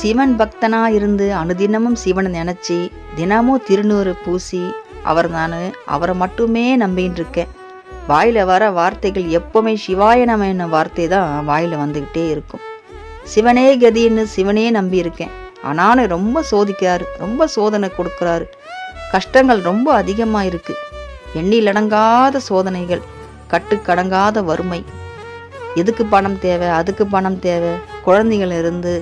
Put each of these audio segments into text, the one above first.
சிவன் பக்தனாக இருந்து அனுதினமும் சிவனை நினச்சி தினமும் திருநூறு பூசி அவர் நான் அவரை மட்டுமே நம்பின்னு இருக்கேன் வாயில் வர வார்த்தைகள் எப்போவுமே சிவாய நம என்ன வார்த்தை தான் வாயில் வந்துக்கிட்டே இருக்கும். சிவனே கதின்னு சிவனே நம்பியிருக்கேன். ஆனாலும் ரொம்ப சோதிக்கிறாரு ரொம்ப சோதனை கொடுக்குறாரு. கஷ்டங்கள் ரொம்ப அதிகமாக இருக்குது எண்ணிலடங்காத சோதனைகள் கட்டுக்கடங்காத வறுமை. எதுக்கு பணம் தேவை அதுக்கு பணம் தேவை? குழந்தைகள் இருந்து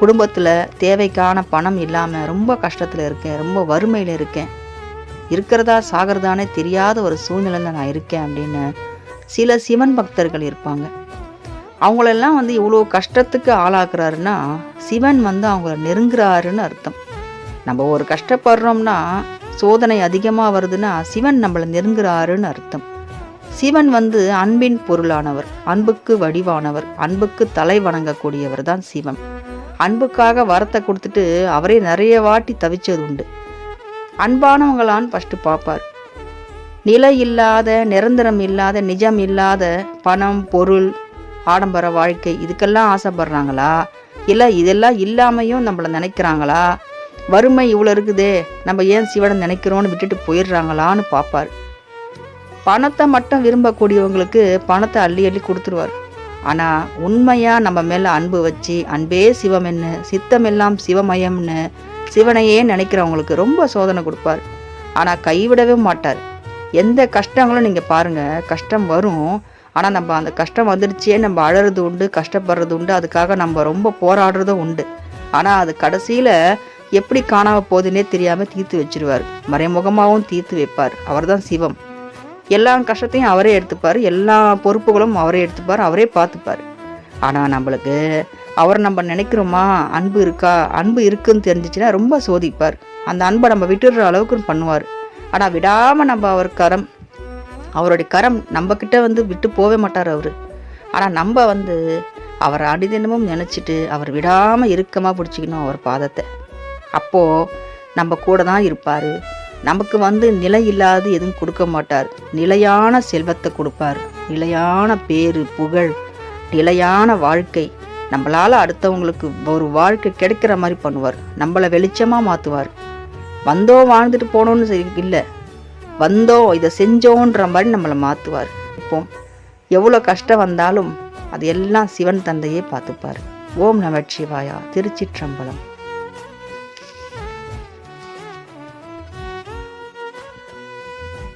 குடும்பத்தில் தேவைக்கான பணம் இல்லாமல் ரொம்ப கஷ்டத்தில் இருக்கேன் ரொம்ப வறுமையில் இருக்கேன். இருக்கிறதா சாகிறதானே தெரியாத ஒரு சூழ்நிலையில் நான் இருக்கேன் அப்படின்னு சில சிவன் பக்தர்கள் இருப்பாங்க. அவங்களெல்லாம் வந்து இவ்வளோ கஷ்டத்துக்கு ஆளாக்குறாருன்னா சிவன் வந்து அவங்கள நெருங்குறாருன்னு அர்த்தம். நம்ம ஒரு கஷ்டப்படுறோம்னா சோதனை அதிகமாக வருதுன்னா சிவன் நம்மளை நெருங்குறாருன்னு அர்த்தம். சிவன் வந்து அன்பின் பொருளானவர் அன்புக்கு வடிவானவர் அன்புக்கு தலை வணங்கக்கூடியவர் தான் சிவன். அன்புக்காக வரத்தை கொடுத்துட்டு அவரே நிறைய வாட்டி தவிச்சது உண்டு. அன்பானவங்களான்னு ஃபஸ்ட்டு பார்ப்பார். நிலை இல்லாத நிரந்தரம் இல்லாத நிஜம் இல்லாத பணம் பொருள் ஆடம்பர வாழ்க்கை இதுக்கெல்லாம் ஆசைப்படுறாங்களா? இல்லை இதெல்லாம் இல்லாமையும் நம்மளை நினைக்கிறாங்களா? வறுமை இவ்வளோ இருக்குதே நம்ம ஏன் சிவனை நினைக்கிறோன்னு விட்டுட்டு போயிடுறாங்களான்னு பார்ப்பார். பணத்தை மட்டும் விரும்பக்கூடியவங்களுக்கு பணத்தை அள்ளி அள்ளி கொடுத்துருவார். ஆனால் உண்மையாக நம்ம மேலே அன்பு வச்சு அன்பே சிவமென்னு சித்தமெல்லாம் சிவமயம்னு சிவனையே நினைக்கிறவங்களுக்கு ரொம்ப சோதனை கொடுப்பார். ஆனால் கைவிடவே மாட்டார். எந்த கஷ்டங்களும் நீங்கள் பாருங்கள் கஷ்டம் வரும். ஆனால் நம்ம அந்த கஷ்டம் வந்துடுச்சே நம்ம அழறது உண்டு கஷ்டப்படுறது உண்டு அதுக்காக நம்ம ரொம்ப போராடுறதும் உண்டு. ஆனால் அது கடைசியில் எப்படி காணாம போகுதுன்னே தெரியாமல் தீர்த்து வச்சிருவார். மறைமுகமாகவும் தீர்த்து வைப்பார். அவர்தான் சிவம். எல்லா கஷ்டத்தையும் அவரே எடுத்துப்பார். எல்லா பொறுப்புகளும் அவரே எடுத்துப்பார். அவரே பார்த்துப்பார். ஆனால் நம்மளுக்கு அவர் நம்ம நினைக்கிறோமா? அன்பு இருக்கா? அன்பு இருக்குன்னு தெரிஞ்சிச்சுன்னா ரொம்ப சோதிப்பார். அந்த அன்பை நம்ம விட்டுடுற அளவுக்கு பண்ணுவார். ஆனால் விடாமல் நம்ம அவர் கரம் அவருடைய கரம் நம்மக்கிட்ட வந்து விட்டு போவே மாட்டார் அவர். ஆனால் நம்ம வந்து அவரை அடிதினமும் நினச்சிட்டு அவர் விடாமல் இறுக்கமாக பிடிச்சிக்கணும் அவர் பாதத்தை. அப்போது நம்ம கூட தான் இருப்பார். நமக்கு வந்து நிலை இல்லாது எதுவும் கொடுக்க மாட்டார். நிலையான செல்வத்தை கொடுப்பார். நிலையான பேரு புகழ் நிலையான வாழ்க்கை. நம்மளால் அடுத்தவங்களுக்கு ஒரு வாழ்க்கை கிடைக்கிற மாதிரி பண்ணுவார். நம்மளை வெளிச்சமாக மாற்றுவார் வந்தோம் வாழ்ந்துட்டு போனோன்னு சரி இல்லை. வந்தோம் இதை செஞ்சோன்ற மாதிரி நம்மளை மாற்றுவார் இப்போ எவ்வளோ கஷ்டம் வந்தாலும் அது எல்லாம் சிவன் தந்தையே பார்த்துப்பார். ஓம் நமச்சிவாயா திருச்சிற்றம்பலம்.